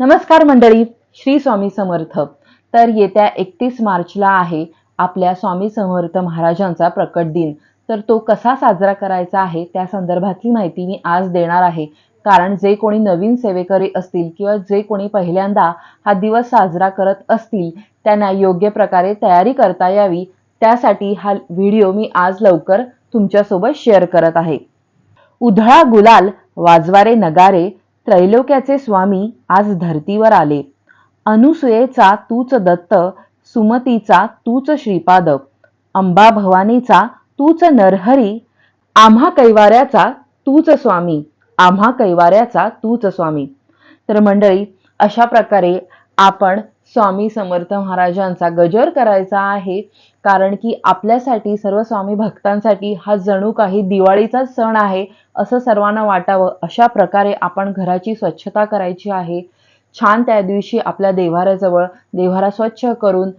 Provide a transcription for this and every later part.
नमस्कार मंडळी श्री स्वामी समर्थ. तर येत्या एकतीस मार्चला आहे आपल्या स्वामी समर्थ महाराजांचा प्रकट दिन. तर तो कसा साजरा करायचा आहे त्या संदर्भातली माहिती मी आज देणार आहे. कारण जे कोणी नवीन सेवेकरी असतील किंवा जे कोणी पहिल्यांदा हा दिवस साजरा करत असतील त्यांना योग्य प्रकारे तयारी करता यावी. त्यासाठी हा व्हिडिओ मी आज लवकर तुमच्यासोबत शेअर करत आहे. उधळा गुलाल वाजवारे नगारे त्रैलोक्याचे स्वामी आज धरतीवर आले. अनुसुयेचा तूच दत्त सुमतीचा तूच श्रीपाद अंबा भवानीचा तूच नरहरी आम्हा कैवाऱ्याचा तूच स्वामी आम्हा कैवाऱ्याचा तूच स्वामी. तर मंडळी अशा प्रकारे आपण स्वामी समर्थ महाराजांचा गजर करायचा आहे. कारण की आपल्यासाठी सर्व स्वामी भक्तांसाठी हा जणू काही दिवाळीचाच सण आहे असं सर्वांना वाटावं. अशा प्रकारे आपण घराची स्वच्छता करायची आहे. छान त्या दिवशी आपल्या देव्हाऱ्याजवळ देव्हारा स्वच्छ करून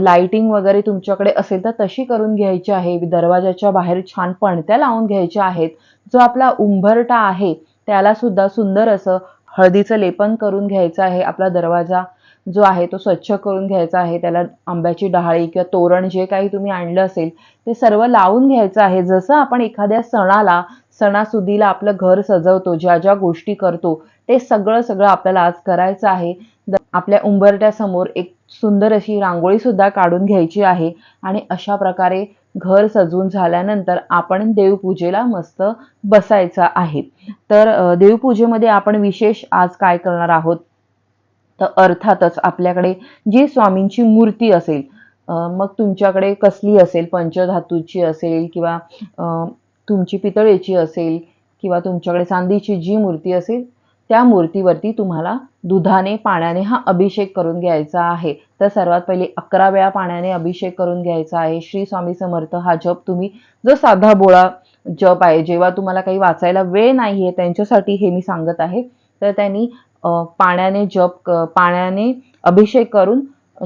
लाइटिंग वगैरे तुमच्याकडे असेल तर तशी करून घ्यायची आहे. दरवाजाच्या बाहेर छान पणत्या लावून घ्यायच्या आहेत. जो आपला उंबरटा आहे त्याला सुद्धा सुंदर असं हळदीचं लेपन करून घ्यायचं आहे. आपला दरवाजा जो आहे तो स्वच्छ करून घ्यायचा आहे त्याला आंब्याची डहाळी किंवा तोरण जे काही तुम्ही आणलं असेल ते सर्व लावून घ्यायचं आहे. जसं आपण एखाद्या सणाला सणासुदीला आपलं घर सजवतो ज्या ज्या गोष्टी करतो ते सगळं सगळं आपल्याला आज करायचं आहे. आपल्या उंबरट्यासमोर एक सुंदर अशी रांगोळी सुद्धा काढून घ्यायची आहे आणि अशा प्रकारे घर सजवून झाल्यानंतर आपण देवपूजेला मस्त बसायचं आहे. तर देवपूजेमध्ये आपण विशेष आज काय करणार आहोत? तर अर्थातच आपल्याकडे जी स्वामींची मूर्ती असेल मग तुमच्याकडे कसली असेल? पंचधातूची असेल किंवा तुमची पितळेची असेल किंवा तुमच्याकडे चांदीची जी मूर्ती असेल त्या मूर्तीवरती तुम्हाला दुधाने पाण्याने हा अभिषेक करून घ्यायचा आहे. तर सर्वात पहिले अकरा वेळा पाण्याने अभिषेक करून घ्यायचा आहे. श्री स्वामी समर्थ हा जप तुम्ही जो साधा बोळा जप आहे जेव्हा तुम्हाला काही वाचायला वेळ नाहीये त्यांच्यासाठी हे मी सांगत आहे. तर त्यांनी पाण्याने जप पाण्याने अभिषेक करून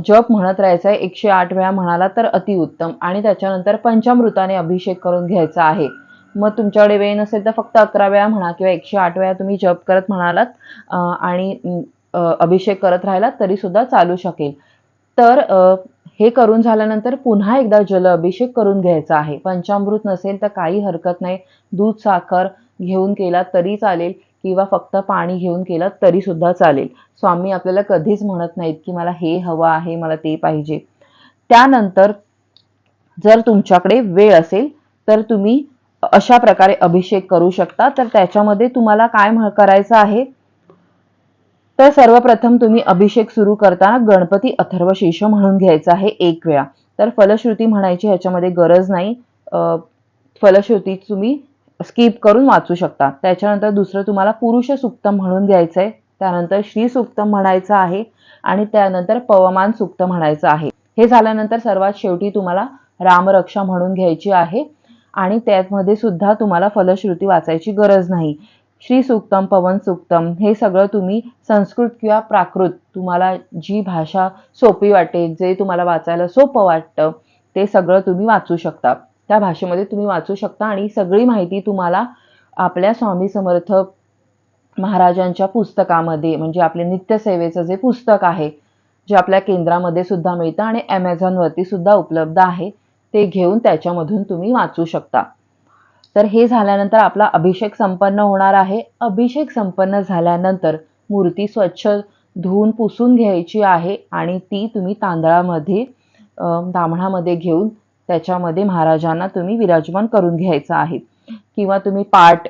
जप म्हणत राहायचा आहे. एकशे आठ वेळा म्हणाला तर अतिउत्तम आणि त्याच्यानंतर पंचामृताने अभिषेक करून घ्यायचा आहे. मग तुमच्याकडे वेळ नसेल तर फक्त अकरा वेळा म्हणा किंवा एकशे आठ वेळा तुम्ही जप करत म्हणालात आणि अभिषेक करत राहिलात तरी सुद्धा चालू शकेल. तर हे करून झाल्यानंतर पुन्हा एकदा जल अभिषेक करून घ्यायचा आहे. पंचामृत नसेल तर काही हरकत नाही. दूध साखर घेऊन केला तरी चालेल. किंवा फक्त पाणी घेऊन केलं तरी सुद्धा चालेल. स्वामी आपल्याला कधीच म्हणत नाहीत की मला हे हवं आहे मला ते पाहिजे. त्यानंतर जर तुमच्याकडे वेळ असेल तर तुम्ही अशा प्रकारे अभिषेक करू शकता. तर त्याच्यामध्ये तुम्हाला काय करायचं आहे? तर सर्वप्रथम तुम्ही अभिषेक सुरू करताना गणपती अथर्व शीर्ष म्हणून घ्यायचा आहे एक वेळा. तर फलश्रुती म्हणायची ह्याच्यामध्ये गरज नाही. फलश्रुती तुम्ही स्किप करून वाचू शकता. त्याच्यानंतर दुसरं तुम्हाला पुरुष सुक्त म्हणून घ्यायचं आहे त्यानंतर श्री सुक्त म्हणायचं आहे आणि त्यानंतर पवमान सुक्त म्हणायचं आहे. हे झाल्यानंतर सर्वात शेवटी तुम्हाला रामरक्षा म्हणून घ्यायची आहे आणि त्यामध्ये सुद्धा तुम्हाला फलश्रुती वाचायची गरज नाही. श्री सुक्तम पवन सुक्तम हे सगळं तुम्ही संस्कृत किंवा प्राकृत तुम्हाला जी भाषा सोपी वाटेल जे तुम्हाला वाचायला सोपं वाटतं ते सगळं तुम्ही वाचू शकता. त्या भाषेमध्ये तुम्ही वाचू शकता आणि सगळी माहिती तुम्हाला आपल्या स्वामी समर्थ महाराजांच्या पुस्तकामध्ये म्हणजे आपले नित्यसेवेचं जे पुस्तक आहे जे आपल्या केंद्रामध्ये सुद्धा मिळतं आणि ॲमेझॉनवरती सुद्धा उपलब्ध आहे ते घेऊन त्याच्यामधून तुम्ही वाचू शकता. तर हे झाल्यानंतर आपला अभिषेक संपन्न होणार आहे. अभिषेक संपन्न झाल्यानंतर मूर्ती स्वच्छ धुवून पुसून घ्यायची आहे आणि ती तुम्ही तांदळामध्ये दामणामध्ये घेऊन त्याच्यामध्ये महाराजांना तुम्ही विराजमान करून घ्यायचं आहे. किंवा तुम्ही पाट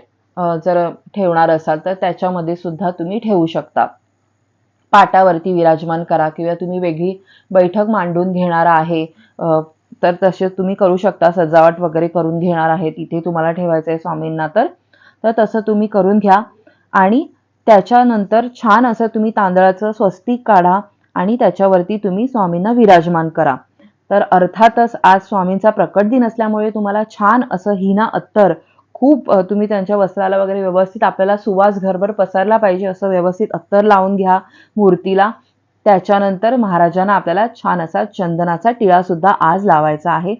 जर ठेवणार असाल तर त्याच्यामध्ये सुद्धा तुम्ही ठेवू शकता. पाटावरती विराजमान करा किंवा तुम्ही वेगळी बैठक मांडून घेणार आहे. तर तसे तुम्ही करू शकता. सजावट वगैरे करून घेणार आहे. तिथे तुम्हाला ठेवायचं आहे स्वामींना तर. तर तसं तुम्ही करून घ्या. आणि त्याच्यानंतर छान असं तुम्ही तांदळाचं स्वस्तिक काढा आणि त्याच्यावरती तुम्ही स्वामींना विराजमान करा. तर अर्थातच आज स्वामींचा प्रकट दिन असल्यामुळे तुम्हाला छान असं हिना अत्तर खूप तुम्ही त्यांच्या वस्त्राला वगैरे व्यवस्थित आपल्याला सुवास घरभर पसरला पाहिजे असं व्यवस्थित अत्तर लावून घ्या मूर्तीला. त्याच्यानंतर महाराजांना आपल्याला छान असा चंदनाचा टिळा सुद्धा आज लावायचा आहे.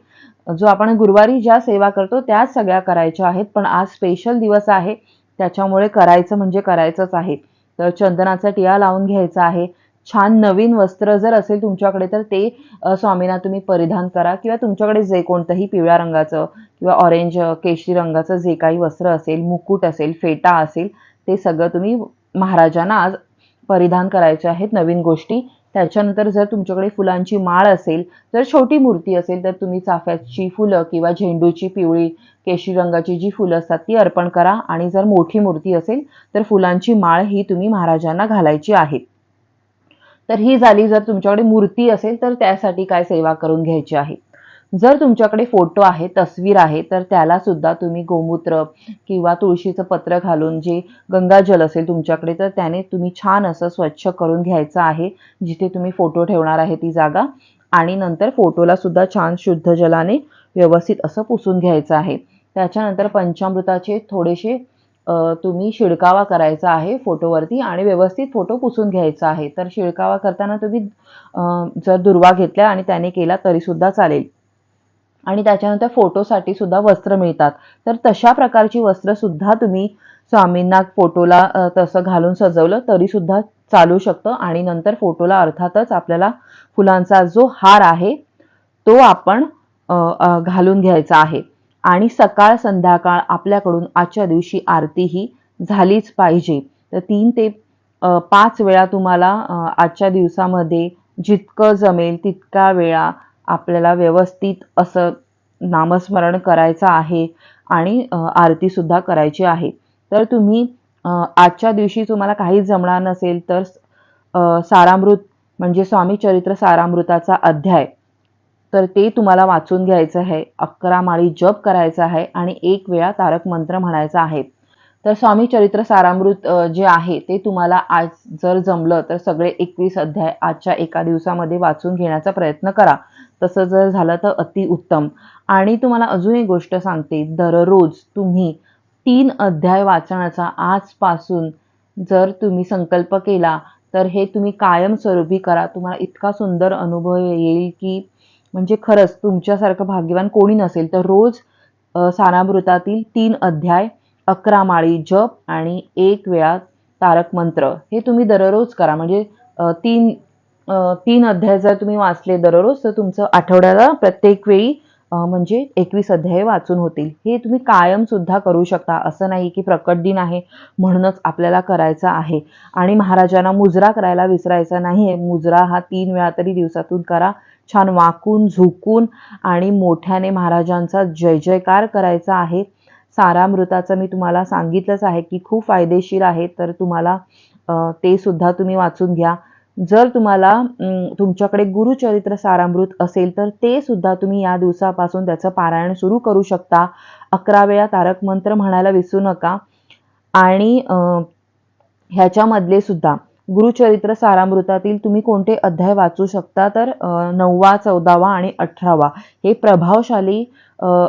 जो आपण गुरुवारी ज्या सेवा करतो त्याच सगळ्या करायच्या आहेत पण आज स्पेशल दिवस आहे. त्याच्यामुळे करायचं म्हणजे करायचंच आहे. तर चंदनाचा टिळा लावून घ्यायचा आहे. छान नवीन वस्त्र जर असेल तुमच्याकडे तर ते स्वामींना तुम्ही परिधान करा. किंवा तुमच्याकडे जे कोणतंही पिवळ्या रंगाचं किंवा ऑरेंज केशरी रंगाचं जे काही वस्त्र असेल मुकुट असेल फेटा असेल ते सगळं तुम्ही महाराजांना आज परिधान करायचे आहेत नवीन गोष्टी. त्याच्यानंतर जर तुमच्याकडे फुलांची माळ असेल जर छोटी मूर्ती असेल तर तुम्ही चाफ्याची फुलं किंवा झेंडूची पिवळी केशरी रंगाची जी फुलं असतात ती अर्पण करा. आणि जर मोठी मूर्ती असेल तर फुलांची माळ ही तुम्ही महाराजांना घालायची आहे. तर ही झाली जर तुमच्याकडे मूर्ती असेल तर त्यासाठी काय सेवा करून घ्यायची आहे? जर तुमच्याकडे फोटो आहे तस्वीर आहे तर त्याला सुद्धा तुम्ही गोमूत्र किंवा तुळशीचं पत्र घालून जे गंगाजल असेल तुमच्याकडे तर त्याने तुम्ही छान असं स्वच्छ करून घ्यायचं आहे जिथे तुम्ही फोटो ठेवणार आहे ती जागा. आणि नंतर फोटोला सुद्धा छान शुद्ध जलाने व्यवस्थित असं पुसून घ्यायचं आहे. त्याच्यानंतर पंचामृताचे थोडेसे तुम्ही शिडकावा करायचा आहे फोटोवरती आणि व्यवस्थित फोटो पुसून घ्यायचा आहे. तर शिडकावा करताना तुम्ही जर दुर्वा घेतल्या आणि त्याने केला तरीसुद्धा चालेल. आणि त्याच्यानंतर फोटोसाठी सुद्धा वस्त्र मिळतात. तर तशा प्रकारची वस्त्रसुद्धा तुम्ही स्वामींना फोटोला तसं घालून सजवलं तरीसुद्धा चालू शकतं आणि नंतर फोटोला अर्थातच आपल्याला फुलांचा जो हार आहे तो आपण घालून घ्यायचा आहे. आणि सकाळ संध्याकाळ आपल्याकडून आजच्या दिवशी आरती ही झालीच पाहिजे. तर तीन ते पाच वेळा तुम्हाला आजच्या दिवसामध्ये जितकं जमेल तितका वेळा आपल्याला व्यवस्थित असं नामस्मरण करायचं आहे आणि आरतीसुद्धा करायची आहे. तर तुम्ही आजच्या दिवशी तुम्हाला काहीच जमणार नसेल तर सारामृत म्हणजे स्वामी चरित्र सारामृताचा अध्याय तर ते तुम्हाला वाचून घ्यायचं आहे. अकरा माळी जप करायचा आहे आणि एक वेळा तारक मंत्र म्हणायचा आहे. तर स्वामी चरित्र सारामृत जे आहे ते तुम्हाला आज जर जमलं तर सगळे एकवीस अध्याय आजच्या एका दिवसामध्ये वाचून घेण्याचा प्रयत्न करा. तसं जर झालं तर अतिउत्तम आणि तुम्हाला अजून एक गोष्ट सांगते. दररोज तुम्ही तीन अध्याय वाचण्याचा आजपासून जर तुम्ही संकल्प केला तर हे तुम्ही कायमस्वरूपी करा. तुम्हाला इतका सुंदर अनुभव येईल की म्हणजे खरंच तुमच्यासारखं भाग्यवान कोणी नसेल तर रोज सानामृतातील तीन अध्याय अकरा माळी जप आणि एक वेळा तारक मंत्र हे तुम्ही दररोज करा. म्हणजे तीन तीन अध्याय जर तुम्ही वाचले दररोज तर तुमचं आठवड्याला प्रत्येक वेळी म्हणजे एकवीस अध्याय वाचून होतील. हे तुम्ही कायम सुद्धा करू शकता. असं नाही की प्रकट दिन आहे म्हणूनच आपल्याला करायचा आहे. आणि महाराजांना मुजरा करायला विसरायचा नाही आहे मुजरा हा तीन वेळा तरी दिवसातून करा. छान वाकून झुकून आणि मोठ्याने महाराजांचा जय जयकार करायचा आहे. सारामृताचं मी तुम्हाला सांगितलंच आहे की खूप फायदेशीर आहे तर तुम्हाला ते सुद्धा तुम्ही वाचून घ्या. जर तुम्हाला तुमच्याकडे गुरुचरित्र सारामृत असेल तर ते सुद्धा तुम्ही या दिवसापासून त्याचं पारायण सुरू करू शकता. अकरा वेळा तारक मंत्र म्हणायला विसरू नका. आणि ह्याच्यामधले सुद्धा गुरुचरित्र सारामृतातील तुम्ही कोणते अध्याय वाचू शकता? तर नववा चौदावा आणि अठरावा हे प्रभावशाली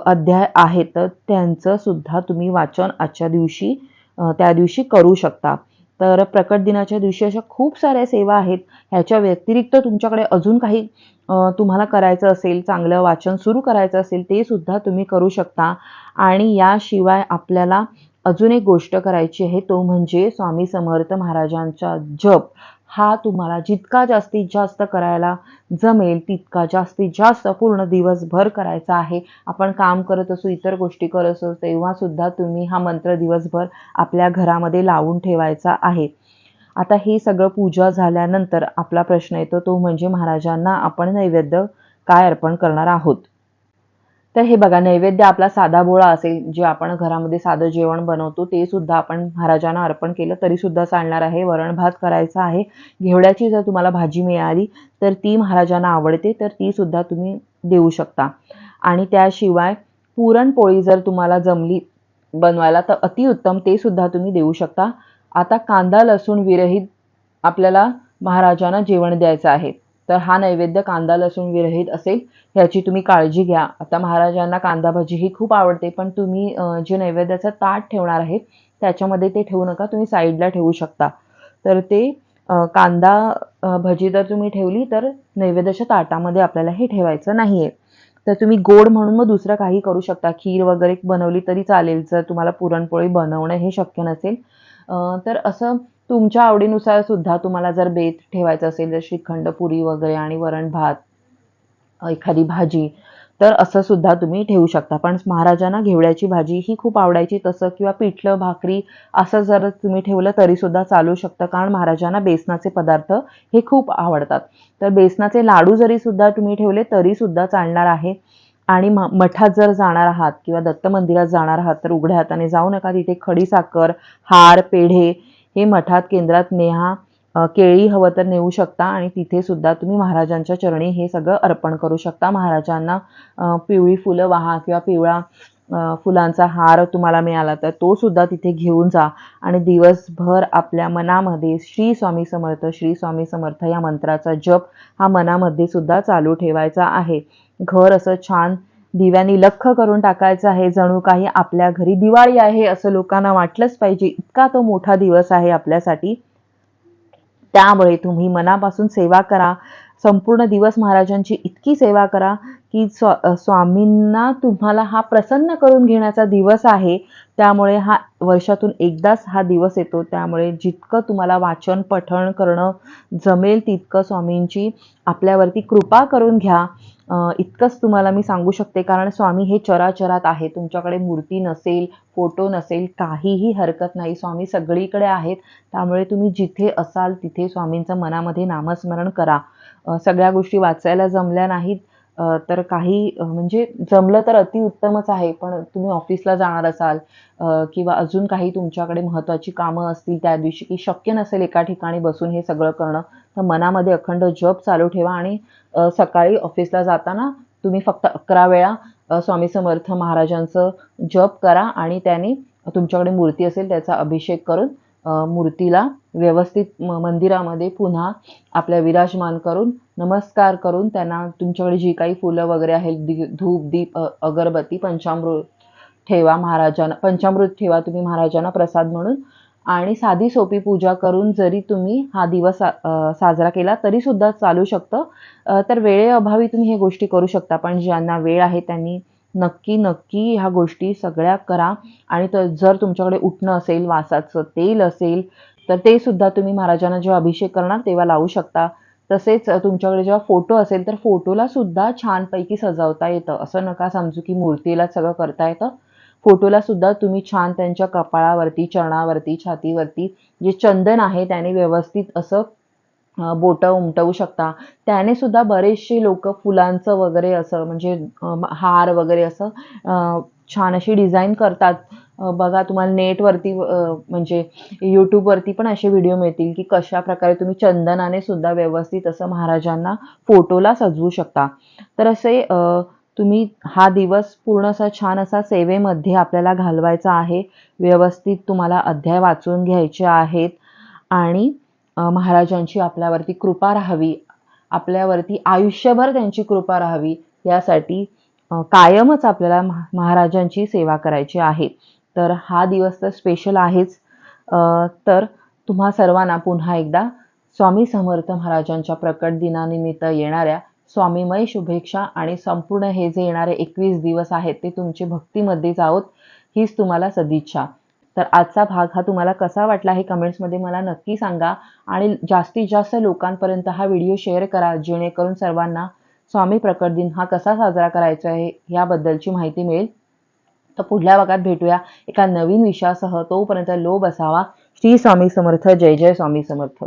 अध्याय आहेत. तर त्यांचं सुद्धा तुम्ही वाचन आजच्या दिवशी त्या दिवशी करू शकता. तर प्रकट दिनाच्या दिवशी अशा खूप साऱ्या सेवा आहेत. ह्याच्या व्यतिरिक्त तुमच्याकडे अजून काही तुम्हाला करायचं असेल चांगलं वाचन सुरू करायचं असेल ते सुद्धा तुम्ही करू शकता. आणि याशिवाय आपल्याला अजून एक गोष्ट करायची आहे तो म्हणजे स्वामी समर्थ महाराजांचा जप. हा तुम्हाला जितका जास्तीत जास्त करायला जमेल तितका जास्तीत जास्त पूर्ण दिवसभर करायचा आहे. आपण काम करत असू इतर गोष्टी करत असू तेव्हा सुद्धा तुम्ही हा मंत्र दिवसभर आपल्या घरामध्ये लावून ठेवायचा आहे. आता हे सगळं पूजा झाल्यानंतर आपला प्रश्न येतो तो म्हणजे महाराजांना आपण नैवेद्य काय अर्पण करणार आहोत? तर हे बघा नैवेद्य आपला साधा बोळा असेल जे आपण घरामध्ये साधं जेवण बनवतो ते सुद्धा आपण महाराजांना अर्पण केलं तरी सुद्धा चालणार आहे. वरण भात करायचा आहे. घेवड्याची जर तुम्हाला भाजी मिळाली तर ती महाराजांना आवडते तर ती सुद्धा तुम्ही देऊ शकता. आणि त्याशिवाय पुरणपोळी जर तुम्हाला जमली बनवायला तर अतिउत्तम ते सुद्धा तुम्ही देऊ शकता. आता कांदा लसूण विरहित आपल्याला महाराजांना जेवण द्यायचं आहे. तर हा नैवेद्य कांदा लसूण विरहित असेल ह्याची तुम्ही काळजी घ्या. आता महाराजांना कांदा भजी ही खूप आवडते पण तुम्ही जे नैवेद्याचं ताट ठेवणार आहे त्याच्यामध्ये ते ठेवू नका तुम्ही साईडला ठेवू शकता. तर ते कांदा भजी जर तुम्ही ठेवली तर नैवेद्याच्या ताटामध्ये आपल्याला हे ठेवायचं नाही आहे तर तुम्ही गोड म्हणून मग दुसरं काही करू शकता. खीर वगैरे बनवली तरी चालेल जर तुम्हाला पुरणपोळी बनवणं हे शक्य नसेल. तर असं तुमच्या आवडीनुसार सुद्धा तुम्हाला जर बेत ठेवायचं असेल तर श्रीखंड पुरी वगैरे आणि वरण भात एखादी भाजी तर असं सुद्धा तुम्ही ठेवू शकता. पण महाराजांना घेवड्याची भाजी ही खूप आवडायची तसं किंवा पिठलं भाकरी असं जर तुम्ही ठेवलं तरी सुद्धा चालू शकतं. कारण महाराजांना बेसनाचे पदार्थ हे खूप आवडतात. तर बेसनाचे लाडू जरी सुद्धा तुम्ही ठेवले तरी सुद्धा चालणार आहे. आणि म- मठात जर जाणार आहात किंवा दत्त मंदिरात जाणार आहात तर उघड्या हाताने जाऊ नका. तिथे खडी साखर हार पेढे हे मठात केंद्रात नेहा केळी हवं तर नेऊ शकता आणि तिथे सुद्धा तुम्ही महाराजांच्या चरणी हे सगळं अर्पण करू शकता. महाराजांना पिवळी फुलं वाहा किंवा पिवळा फुलांचा हार तुम्हाला मिळाला तर तो सुद्धा तिथे घेऊन जा आणि दिवसभर आपल्या मनामध्ये श्री स्वामी समर्थ श्री स्वामी समर्थ या मंत्राचा जप हा मनामध्ये सुद्धा चालू ठेवायचा आहे. घर असं छान दिव्यांनी लख करून टाकायचं आहे. जणू काही आपल्या घरी दिवाळी आहे असं लोकांना वाटलंच पाहिजे. इतका तो मोठा दिवस आहे आपल्यासाठी. त्यामुळे तुम्ही मनापासून सेवा करा. संपूर्ण दिवस महाराजांची इतकी सेवा करा की स्वा स्वामींना तुम्हाला हा प्रसन्न करून घेण्याचा दिवस आहे. त्यामुळे हा वर्षातून एकदाच हा दिवस येतो. त्यामुळे जितकं तुम्हाला वाचन पठण करणं जमेल तितकं स्वामींची आपल्यावरती कृपा करून घ्या. इतकंच तुम्हाला मी सांगू शकते कारण स्वामी हे चराचरात आहे तुमच्याकडे मूर्ती नसेल फोटो नसेल काहीही हरकत नाही. स्वामी सगळीकडे आहेत. त्यामुळे तुम्ही जिथे असाल तिथे स्वामींचं मनामध्ये नामस्मरण करा. सगळ्या गोष्टी वाचायला जमल्या नाहीत. तर काही म्हणजे जमलं तर अतिउत्तमच आहे पण तुम्ही ऑफिसला जाणार असाल किंवा अजून काही तुमच्याकडे महत्त्वाची कामं असतील त्या दिवशी की शक्य नसेल एका ठिकाणी बसून हे सगळं करणं तर मनामध्ये अखंड जप चालू ठेवा आणि सकाळी ऑफिसला जाताना तुम्ही फक्त अकरा वेळा स्वामी समर्थ महाराजांचं जप करा आणि त्याने तुमच्याकडे मूर्ती असेल त्याचा अभिषेक करून मूर्तीला व्यवस्थित म- मंदिरामध्ये पुन्हा आपल्या विराजमान करून नमस्कार करून त्यांना तुमच्याकडे जी काही फुलं वगैरे आहेत दी धूप दीप अगरबत्ती पंचामृत ठेवा महाराजांना पंचामृत ठेवा तुम्ही महाराजांना प्रसाद म्हणून. आणि साधी सोपी पूजा करून जरी तुम्ही हा दिवस साजरा केला तरी सुद्धा चालू शकतं. तर वेळेअभावी तुम्ही हे गोष्टी करू शकता पण ज्यांना वेळ आहे त्यांनी नक्की नक्की ह्या गोष्टी सगळ्या करा. आणि तर जर तुमच्याकडे उठणं असेल वासाचं तेल असेल तर ते सुद्धा तुम्ही महाराजांना जेव्हा अभिषेक करणार तेव्हा लावू शकता. तसेच तुमच्याकडे जेव्हा फोटो असेल तर फोटोला सुद्धा छानपैकी सजवता येतं. असं नका समजू की मूर्तीला सगळं करता येतं. फोटोला सुद्धा तुम्ही छान त्यांच्या कपाळावरती चरणावरती छातीवरती जे चंदन आहे त्याने व्यवस्थित असं बोटं उमटवू शकता. त्याने सुद्धा बरेचसे लोक फुलांचं वगैरे असं म्हणजे हार वगैरे असं छान अशी डिझाईन करतात. बघा तुम्हाला नेटवरती म्हणजे यूट्यूबवरती पण असे व्हिडिओ मिळतील की कशा प्रकारे तुम्ही चंदनाने सुद्धा व्यवस्थित असं महाराजांना फोटोला सजवू शकता. तर असे तुम्ही हा दिवस पूर्ण असा छान असा सेवेमध्ये आपल्याला घालवायचा आहे. व्यवस्थित तुम्हाला अध्याय वाचून घ्यायचे आहेत. आणि महाराजांची आपल्यावरती कृपा राहावी. आपल्यावरती आयुष्यभर त्यांची कृपा राहावी. यासाठी कायमच आपल्याला महा- महाराजांची सेवा करायची आहे. तर हा दिवस तर स्पेशल आहेच. तर तुम्हा सर्वांना पुन्हा एकदा स्वामी समर्थ महाराजांच्या प्रकट दिनानिमित्त येणाऱ्या स्वामीमय शुभेच्छा आणि संपूर्ण हे जे येणारे एकवीस दिवस आहेत ते तुमचे भक्तीमध्ये जावोत हीच तुम्हाला सदिच्छा. तर आजचा भाग हा तुम्हाला कसा वाटला हे कमेंट्समध्ये मला नक्की सांगा आणि जास्तीत जास्त लोकांपर्यंत हा व्हिडिओ शेअर करा जेणेकरून सर्वांना स्वामी प्रकट दिन हा कसा साजरा करायचा आहे याबद्दलची माहिती मिळेल. तर पुढल्या भागात भेटूया एका नवीन विषयासह. तोपर्यंत लोभ असावा. श्री स्वामी समर्थ. जय जय स्वामी समर्थ.